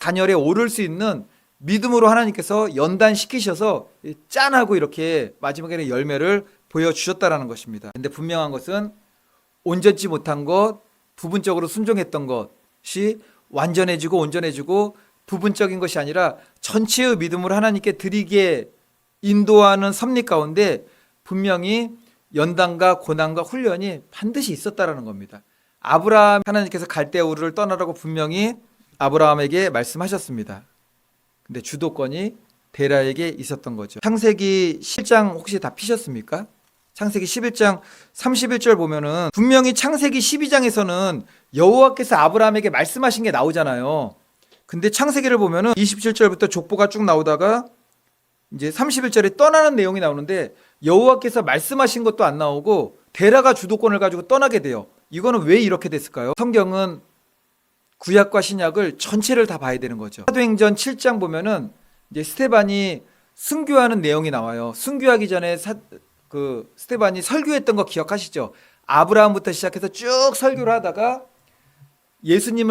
단열에 오를 수 있는 믿음으로 하나님께서 연단시키셔서 이 짠하고 이렇게 마지막에는 열매를 보여주셨다라는 것입니다. 근데 분명한 것은 온전치 못한 것, 부분적으로 순종했던 것이 완전해지고 온전해지고 부분적인 것이 아니라 전체의 믿음을 하나님께 드리게 인도하는 섭리 가운데 분명히 연단과 고난과 훈련이 반드시 있었다라는 겁니다. 아브라함 하나님께서 갈대우르를 떠나라고 분명히 아브라함에게 말씀하셨습니다. 근데 주도권이 데라에게 있었던 거죠. 창세기 10장 혹시 다 피셨습니까? 창세기 11장 31절 보면은 분명히 창세기 12장에서는 여호와께서 아브라함에게 말씀하신 게 나오잖아요. 근데 창세기를 보면은 27절부터 족보가 쭉 나오다가 이제 31절에 떠나는 내용이 나오는데 여호와께서 말씀하신 것도 안 나오고 데라가 주도권을 가지고 떠나게 돼요. 이거는 왜 이렇게 됐을까요? 성경은 구약과 신약을 전체를 다 봐야 되는 거죠. 사도행전 7장 보면은 이제 스테반이 순교하는 내용이 나와요. 순교하기 전에 사, 그 스테반이 설교했던 거 기억하시죠? 아브라함부터 시작해서 쭉 설교를 하다가 예수님을